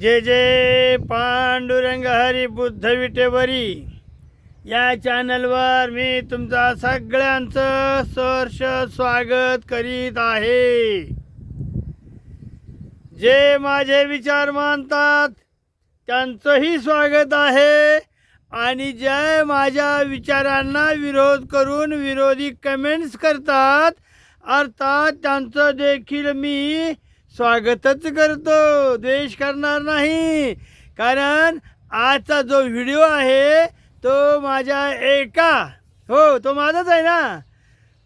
जे जे पांडुरंग हरी बुद्ध विटेवरी या चॅनलवर मी तुमचा सगळ्यांचं सहर्ष स्वागत करीत आहे. जे माझे विचार मानतात त्यांचंही स्वागत आहे आणि जे माझ्या विचारांना विरोध करून विरोधी कमेंट्स करतात अर्थात त्यांचं देखील मी स्वागतच करतो. द्वेष करणार नाही. कारण आजचा जो व्हिडिओ आहे तो माझ्या एका हो तो माझाच आहे ना?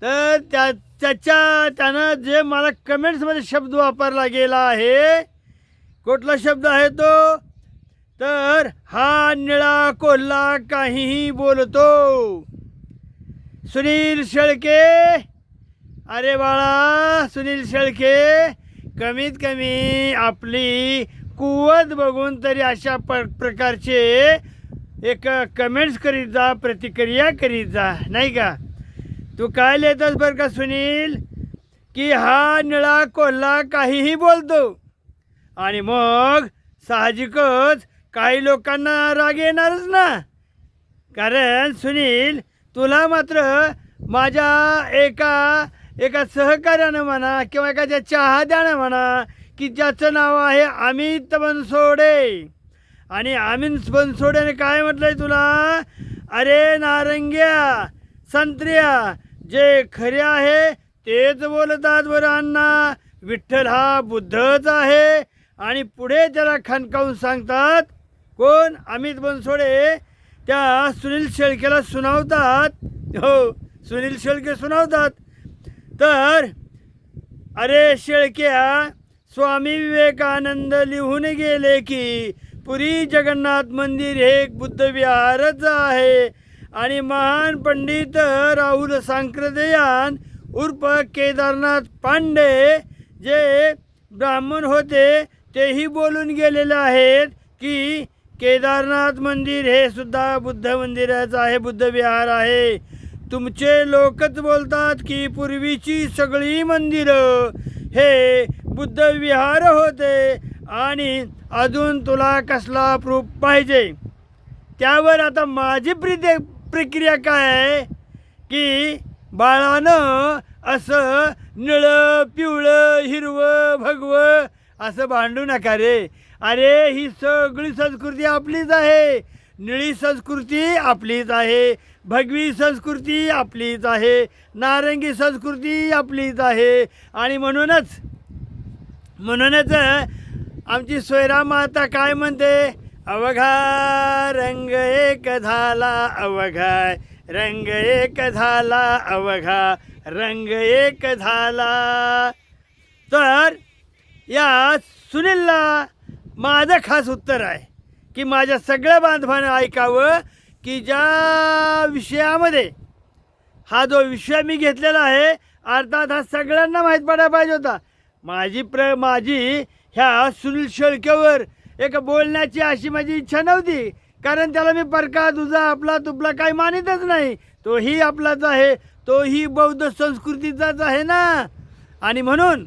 तर त्या त्याच्या त्यानं जे मला कमेंट्समध्ये शब्द वापरला गेला आहे कुठला शब्द आहे तो? तर हा निळा कोल्हा काहीही बोलतो. सुनील शेळके अरे बाळा सुनील शेळके कमीत कमी आपली कुवत बघून तरी अशा प प्रकारचे एक कमेंट्स करीत जा प्रतिक्रिया करीत जा नाही का? तू काय लिहितस बरं का सुनील? की हा निळा कोल्हा काहीही बोलतो. आणि मग साहजिकच काही लोकांना राग येणारच ना. कारण सुनील तुला मात्र माझ्या एका एका सहकार्यानं म्हणा किंवा एखाद्या चहाद्यानं म्हणा की ज्याचं नाव आहे अमित बनसोडे. आणि अमित बनसोडेने काय म्हटलंय तुला? अरे नारंग्या संत्र्या जे खरे आहे तेच बोलतात बरं अण्णा. विठ्ठल हा बुद्धच आहे. आणि पुढे त्याला खणकावून सांगतात कोण? अमित बनसोडे. त्या सुनील शेळकेला सुनावतात. हो सुनील शेळके सुनावतात. तर अरे शेळक्या स्वामी विवेकानंद लिहून गेले की पुरी जगन्नाथ मंदिर हे एक बुद्धविहारच आहे. आणि महान पंडित राहुल सांक्रदयान उर्फ केदारनाथ पांडे जे ब्राह्मण होते तेही बोलून गेलेले आहेत की केदारनाथ मंदिर हे सुद्धा बुद्ध मंदिराचं आहे बुद्धविहार आहे. तुमचे लोकच बोलतात की पूर्वीची सगळी मंदिरं हे बुद्ध विहार होते आणि अजून तुला कसला प्रूफ पाहिजे? त्यावर आता माझी प्रिते प्रक्रिया काय आहे? की बाळानं असं निळं पिवळं हिरवं भगवं असं भांडू नका रे. अरे ही सगळी संस्कृती आपलीच आहे. निळी संस्कृती आपलीच आहे भगवी संस्कृती आपलीच आहे नारंगी संस्कृती आपलीच आहे. आणि म्हणूनच म्हणूनच आमची सोयरा माता काय म्हणते? अवघा रंग एक झाला अवघा रंग एक झाला अवघा रंग एक झाला. तर या सुनीलला माझं खास उत्तर आहे. की माझ्या सगळ्या बांधवानं ऐकावं की ज्या विषयामध्ये हा जो विषय मी घेतलेला आहे अर्थात हा सगळ्यांना माहीत पडायला पाहिजे होता. माझी प्र माझी ह्या सुनील शेळकेवर एक बोलण्याची अशी माझी इच्छा नव्हती. कारण त्याला मी परका तुझा आपला तुपला काही मानितच नाही. तोही आपलाच आहे. तोही बौद्ध संस्कृतीचाच आहे ना? आणि म्हणून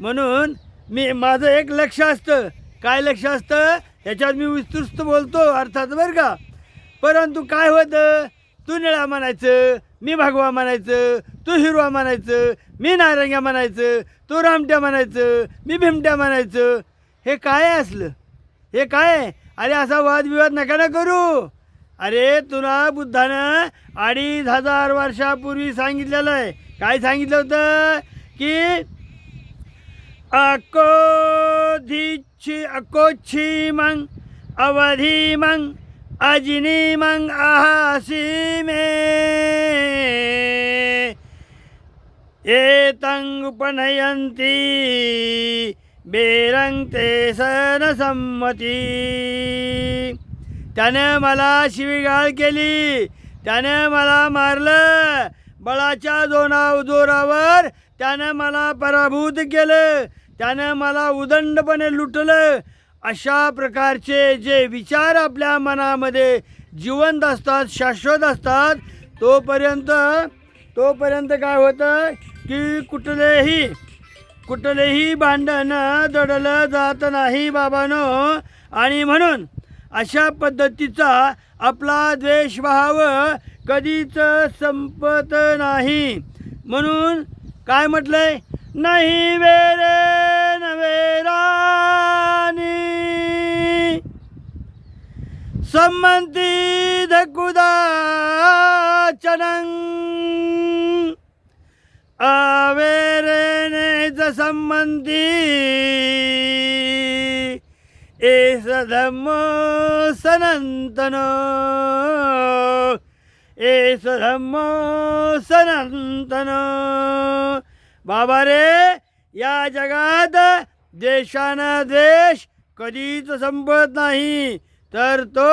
म्हणून मी माझं एक लक्ष असतं. काय लक्ष असतं? ह्याच्यात मी विस्तृत बोलतो अर्थात बरं का? परंतु काय होतं? तू निळा म्हणायचं मी भगवा म्हणायचं तू हिरवा म्हणायचं मी नारंग्या म्हणायचं तू रामट्या म्हणायचं मी भीमट्या म्हणायचं. हे काय असलं? हे काय अरे असा वादविवाद नका ना करू. अरे तुला बुद्धानं अडीच हजार वर्षापूर्वी सांगितलेलं आहे. काय सांगितलं होतं? की अकोधिच्छि अकोच्छी मग अवधी मग अजिनी मग आहासी मे एतं सनसंमती त्यानं मला शिवीगाळ केली त्यानं मला मारलं बळाच्या जोना जोरावर त्यानं मला पराभूत केलं त्यानं मला उदंडपणे लुटलं. अशा प्रकारचे जे विचार आपल्या मनामध्ये जिवंत असतात शाश्वत असतात तोपर्यंत तोपर्यंत काय होतं की कुठलेही कुठलेही भांडण दडलं जात नाही बाबानो. आणि म्हणून अशा पद्धतीचा आपला द्वेषभाव कधीच संपत नाही. म्हणून काय म्हटलंय? नाही वेरे नवेरानी संमती धकुदाचनं अवेरेनेच संमती. एस धम्मो सनंतनो. एस धम्मो सनंतनो. बाबा रे या जगात देशानं देश कधीच संपत नाही. तर तो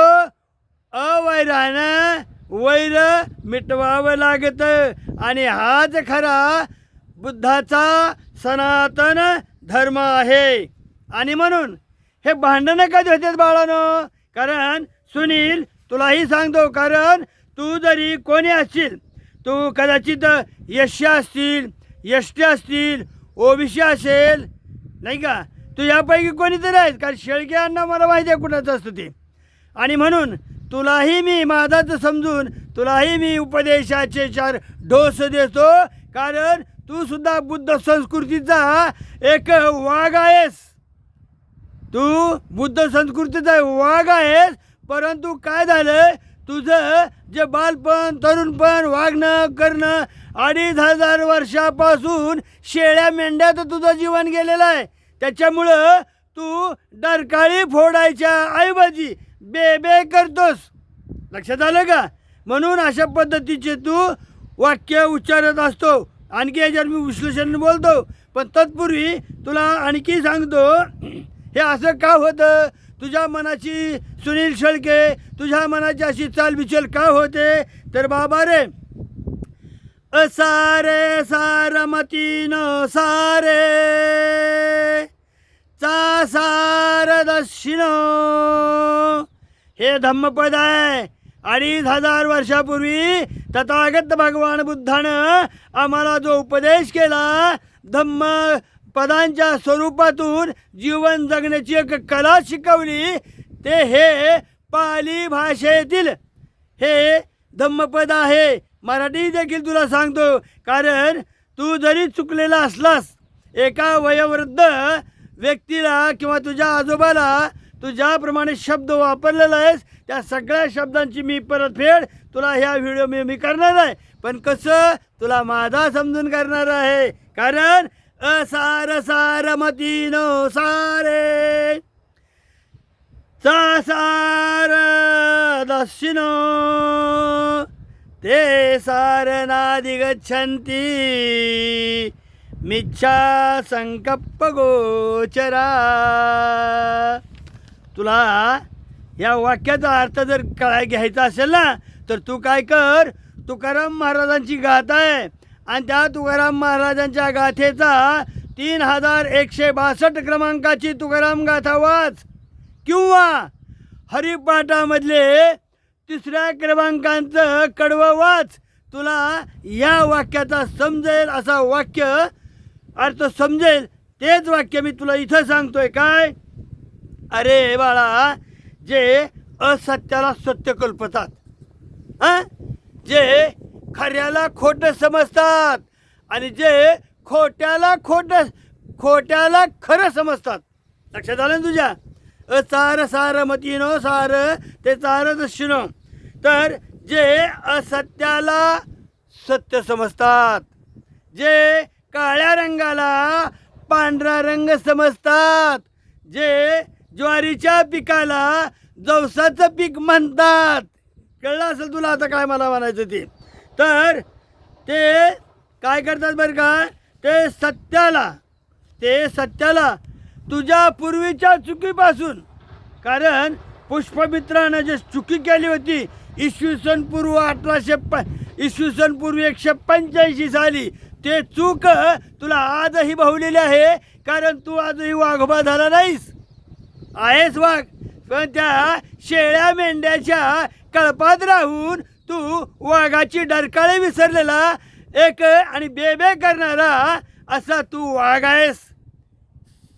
अवैरानं वैर मिटवावं लागतं. आणि हाच खरा बुद्धाचा सनातन धर्म आहे. आणि म्हणून हे भांडणं कधी होतात बाळानं? कारण सुनील तुलाही सांगतो कारण तू जरी कोणी असशील तू कदाचित यश असतील यष्टी असतील ओबीसी असेल नाही का? तू यापैकी कोणीतरी आहेस कारण शेळके अण्णा मला माहिती आहे कुणाचं असतं ते. आणि म्हणून तुलाही मी माझाच समजून तुलाही मी उपदेशाचे चार डोस देतो. कारण तू सुद्धा बुद्ध संस्कृतीचा एक वाघ आहेस. तू बुद्ध संस्कृतीचा वाघ आहेस. परंतु काय झालं तुझं जे बालपण तरुणपण वागणं करणं अडीच हजार वर्षापासून शेळ्या मेंढ्यात तुझं जीवन गेलेलं आहे. त्याच्यामुळं तू डरकाळी फोडायच्या ऐवजी बेबे करतोस. लक्षात आलं का? म्हणून अशा पद्धतीचे तू वाक्य उच्चारत असतो. आणखी याच्यावर मी विश्लेषण बोलतो. पण तत्पूर्वी तुला आणखी सांगतो हे असं का होतं? तुझ्या मनाची सुनील शेळके तुझ्या मनाची अशी चालबिचल का होते? तर बाबा रे असारे सारमतीन सारे चा सार दक्षिण. हे धम्मपद आहे. अडीच हजार वर्षापूर्वी तथागत भगवान बुद्धानं आम्हाला जो उपदेश केला धम्म पदांच्या स्वरूपातून जीवन जगण्याची एक कला शिकवली ते हे पाली भाषेतील हे धम्मपद आहे. मराठी देखील तुला सांगतो कारण तू जरी चुकलेला असलास एका वयोवृद्ध व्यक्तीला किंवा तुझ्या आजोबाला तू ज्याप्रमाणे शब्द वापरलेला आहेस त्या सगळ्या शब्दांची मी परतफेड तुला ह्या व्हिडिओ मी मी करणार आहे. पण कसं तुला माझा समजून करणार आहे? कारण असार सार मतीनो सारे। चा सार दक्षिणो ते सारनादि गच्छन्ति। मिच्छा संकप्प गोचरा। तुला या वाक्याचा अर्थ जर कळाय घ्यायचा असेल ना तर तू काय कर? तुकाराम महाराजांची गाथा आहे. आणि त्या तुकाराम महाराजांच्या गाथेचा तीन हजार एकशे बासष्ट क्रमांकाची तुकाराम गाथा वाच. किंवा हरिपाठामधले तिसऱ्या क्रमांकांचं कडवं वाच. तुला या वाक्याचा समजेल असा वाक्य अर्थ समजेल तेच वाक्य मी तुला इथं सांगतोय काय? अरे बाळा जे असत्याला सत्य कल्पतात. हां? जे खऱ्याला खोटं समजतात. आणि जे खोट्याला खोटं खोट्याला खरं समजतात. लक्षात आलं ना तुझ्या? असार सार मतीनो सार ते चार दक्षिणो तर जे असत्याला सत्य समजतात. जे काळ्या रंगाला पांढरा रंग समजतात. जे ज्वारीच्या पिकाला जवसाचं पीक म्हणतात. कळलं असेल तुला आता काय मला म्हणायचं ते? तर ते काय करतात बरं का? ते सत्याला ते सत्याला तुझ्या पूर्वीच्या चुकीपासून. कारण पुष्पमित्रानं जे चुकी केली होती इसवी सन पूर्व अठराशे प इसवी सन पूर्व एकशे पंच्याऐंशी साली ते चूक तुला आजही भावलेली आहे कारण तू आजही वाघोबा झाला नाहीस. आहेस वाघ. पण त्या शेळ्या मेंढ्याच्या कळपात राहून तू वाघाची डरकाळे विसरलेला एक आणि बेबे करणारा असा तू वाघ आहेस.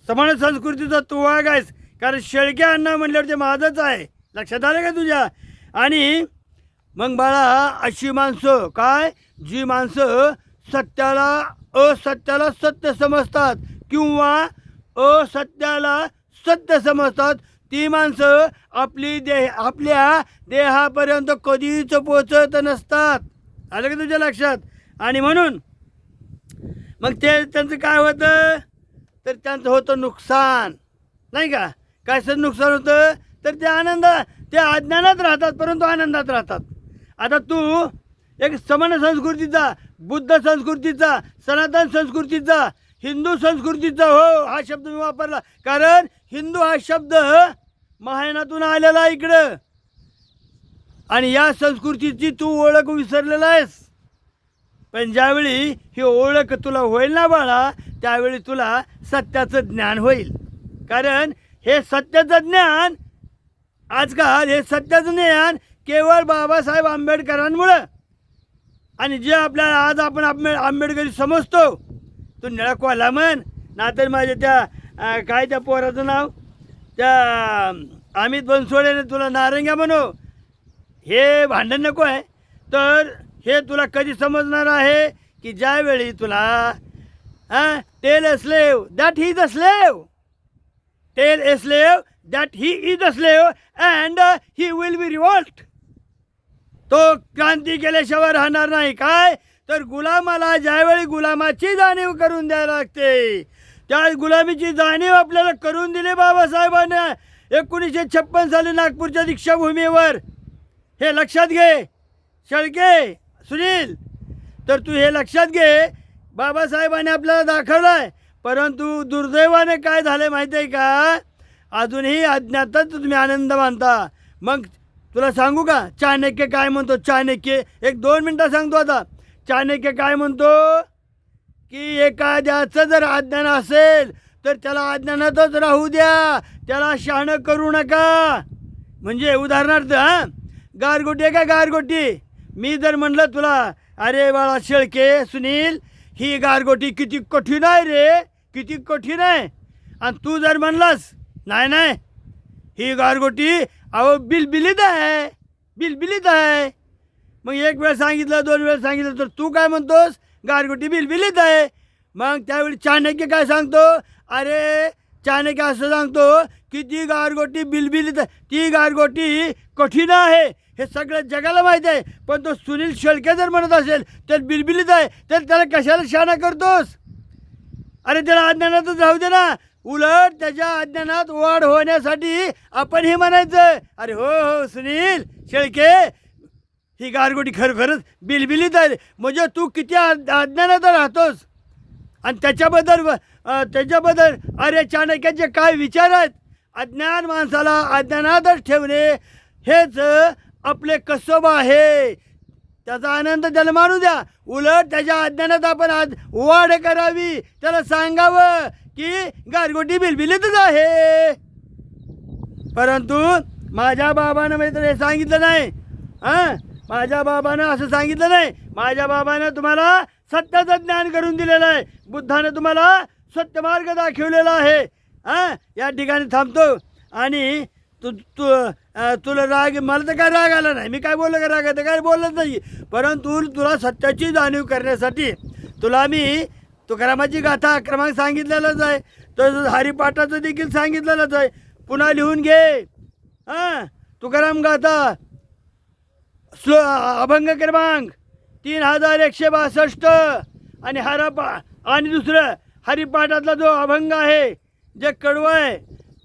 समान संस्कृतीचा तू वाघ आहेस कारण शेळके अण्णा म्हटल्यावर ते माझंच आहे. लक्षात आलं का तुझ्या? आणि मग बाळा अशी माणसं काय? जी माणसं सत्याला असत्याला सत्य समजतात किंवा असत्याला सत्य समजतात ती माणसं आपली देह आपल्या देहापर्यंत कधीच पोचत नसतात. आलं का तुझ्या लक्षात? आणि म्हणून मग ते त्यांचं काय होतं? तर त्यांचं होतं नुकसान. नाही का? काय सर नुकसान होतं? तर ते आनंद ते अज्ञानात राहतात परंतु आनंदात राहतात. आता तू एक समान संस्कृतीचा बुद्ध संस्कृतीचा सनातन संस्कृतीचा हिंदू संस्कृतीचा हो हा शब्द मी वापरला. कारण हिंदू हा शब्द महायनातून आलेला इकडं. आणि या संस्कृतीची तू ओळख विसरलेला आहेस. पण ज्यावेळी ही ओळख तुला होईल ना बाळा त्यावेळी तुला सत्याचं ज्ञान होईल. कारण हे सत्याचं ज्ञान आजकाल हे सत्याचं ज्ञान केवळ बाबासाहेब आंबेडकरांमुळं. आणि जे आपल्याला आज आपण आंबे आंबेडकरी समजतो तो निळा कोला म्हण नातर माझ्या त्या काय त्या पोराचं नाव? त्या अमित बनसोडेने तुला नारंग्या म्हणू? हे भांडण नको आहे. तर हे तुला कधी समजणार आहे की ज्यावेळी तुला हां tell असलेव slave that he is slave tell a that he is a slave and he will be revolt तो क्रांती केल्याशिवाय राहणार नाही. काय? तर गुलामाला ज्यावेळी गुलामाची जाणीव करून द्यायला लागते त्या गुलामीची जाणीव आपल्याला करून दिली बाबासाहेबांना. एकोणीसशे छप्पन साली नागपूरच्या दीक्षाभूमीवर. हे लक्षात घे. शेळके सुनील. तर तू हे लक्षात घे. बाबासाहेबांनी आपल्याला दाखवलं आहे परंतु दुर्दैवाने काय झालं माहिती आहे का? अजूनही अज्ञातच तुम्ही आनंद मानता. मग तुला सांगू का? चाणक्य काय म्हणतो? चाणक्य एक दोन मिनटं सांगतो आता. चाणक्य काय म्हणतो? की एखाद्याचं जर अज्ञान असेल तर त्याला अज्ञानातच राहू द्या. त्याला शहाणं करू नका. म्हणजे उदाहरणार्थ हां? गारगोटी आहे का गारगोटी? मी जर म्हणलं तुला अरे बाळा शेळके सुनील ही गारगोटी किती कठीण आहे रे किती कठीण आहे. आणि तू जर म्हणलास नाही नाही ही गारगोटी अहो बिलबिलीत आहे बिलबिलीत आहे. मग एक वेळ सांगितलं दोन वेळ सांगितलं तर तू काय म्हणतोस? गारगोटी बिलबिलीत आहे. मग त्यावेळी चाणक्य काय सांगतो? अरे चाणक्य असं सांगतो की ती गारगोटी बिलबिलीत आहे. ती गारगोटी कठीण आहे. हे सगळं जगाला माहीत आहे. पण तो सुनील शेळके जर म्हणत असेल तर बिलबिलीत आहे. तर त्याला कशाला शाणा करतोस? अरे त्याला अज्ञानातच राहू दे ना. उलट त्याच्या अज्ञानात वाढ होण्यासाठी आपण हे म्हणायचं. अरे हो हो सुनील शेळके ही गारगोटी खरोखरच बिलबिलीत आहे. म्हणजे तू किती अज्ञानात राहतोस? आणि त्याच्याबद्दल त्याच्याबद्दल अरे चाणक्याचे काय विचार आहेत? अज्ञान माणसाला अज्ञानातच ठेवणे हेच आपले कसब आहे. त्याचा आनंद त्याला मानू द्या. उलट त्याच्या अज्ञानात आपण आज वाढ करावी. त्याला सांगावं की गारगोटी बिलबिलीतच आहे. परंतु माझ्या बाबानं मात्र हे सांगितलं नाही. हां? माझ्या बाबानं असं सांगितलं नाही. माझ्या बाबानं तुम्हाला सत्याचं ज्ञान करून दिलेलं आहे. बुद्धानं तुम्हाला सत्यमार्ग दाखवलेला आहे. हां? या ठिकाणी थांबतो. आणि तू तू तुला राग मला तर काय राग आला नाही. मी काय बोललं का राग? तर काय बोललंच नाही. परंतु तुला सत्याची जाणीव करण्यासाठी तुला मी तुकारामाची गाथा क्रमांक सांगितलेलाच आहे. तसंच हरिपाठाचं देखील सांगितलेलंच आहे. पुन्हा लिहून घे. हां? तुकाराम गाथा. स्लो अभंग क्रमांक तीन हजार एकशे बासष्ट. आणि हरपा आणि दुसरं हरिपाठातला जो अभंग आहे जे कडवं आहे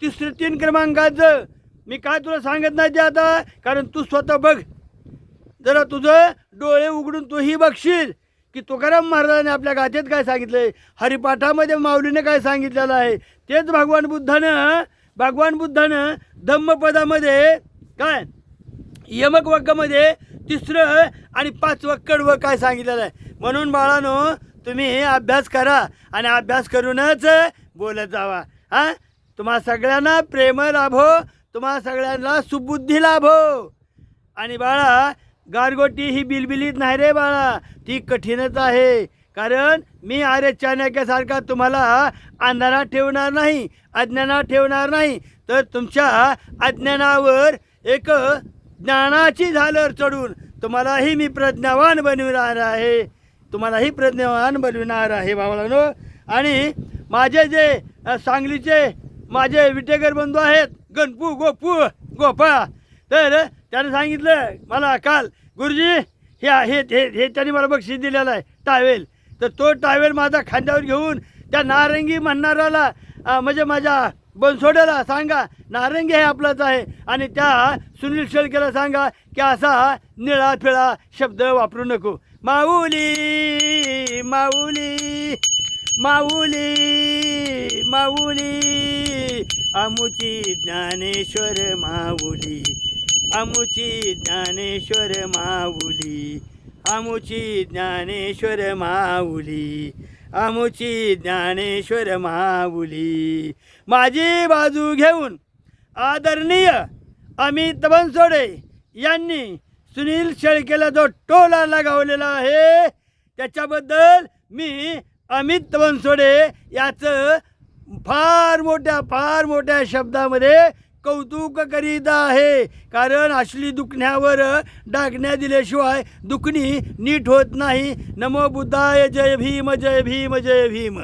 तिसरं तीन क्रमांकाचं. मी काय तुला सांगत नाही ते आता कारण तू स्वतः बघ. जरा तुझं डोळे उघडून तूही बघशील की तुकाराम महाराजांनी आपल्या गाथेत काय सांगितलं आहे हरिपाठामध्ये माऊलीने काय सांगितलेलं आहे तेच भगवान बुद्धानं भगवान बुद्धानं धम्मपदामध्ये काय? यमक वर्गामध्ये तिसरं आणि पाचवं कडवं काय सांगितलेलं आहे? म्हणून बाळानो तुम्ही अभ्यास करा आणि अभ्यास करूनच बोलत जावा. हां? तुम्हा सगळ्यांना प्रेम लाभो तुम्हा सगळ्यांना सुबुद्धी लाभो. आणि बाळा गारगोटी ही बिलबिलीत नाही रे बाळा ती कठीणच आहे. कारण मी आर्य चाणक्यासारखा तुम्हाला अंधारात ठेवणार नाही अज्ञानात ठेवणार नाही. तर तुमच्या अज्ञानावर एक ज्ञानाची झालर चढून तुम्हालाही मी प्रज्ञावान बनविणार आहे. तुम्हालाही प्रज्ञावान बनविणार आहे बाबांनो आणि माझे जे सांगलीचे माझे विटेकर बंधू आहेत गणपू गोपू गोपा तर त्याने सांगितलं मला काल गुरुजी हे हे हे हे मला बक्षीस दिलेलं आहे टावेल. तर तो टावेल माझा खांद्यावर घेऊन त्या नारंगी म्हणणाऱ्याला म्हणजे माझ्या बनसोड्याला सांगा. नारंगी हे आपलाच आहे. आणि त्या सुनील शेळकेला सांगा की असा निळा फिळा शब्द वापरू नको. माऊली माऊली माऊली माऊली आमुची ज्ञानेश्वर माऊली आमुची ज्ञानेश्वर माऊली आमुची ज्ञानेश्वर माऊली. आमुची ज्ञानेश्वर माऊली. माझी बाजू घेऊन आदरणीय अमित बनसोडे यांनी सुनील शेळकेला जो टोला लगावलेला आहे त्याच्याबद्दल मी अमित बनसोडे याचं फार मोठ्या फार मोठ्या शब्दामध्ये कौतुक करीत आहे. कारण असली दुखण्यावर डागण्या दिल्याशिवाय दुखणी नीट होत नाही. नमो बुद्धाय जय भीम जय भीम जय भीम.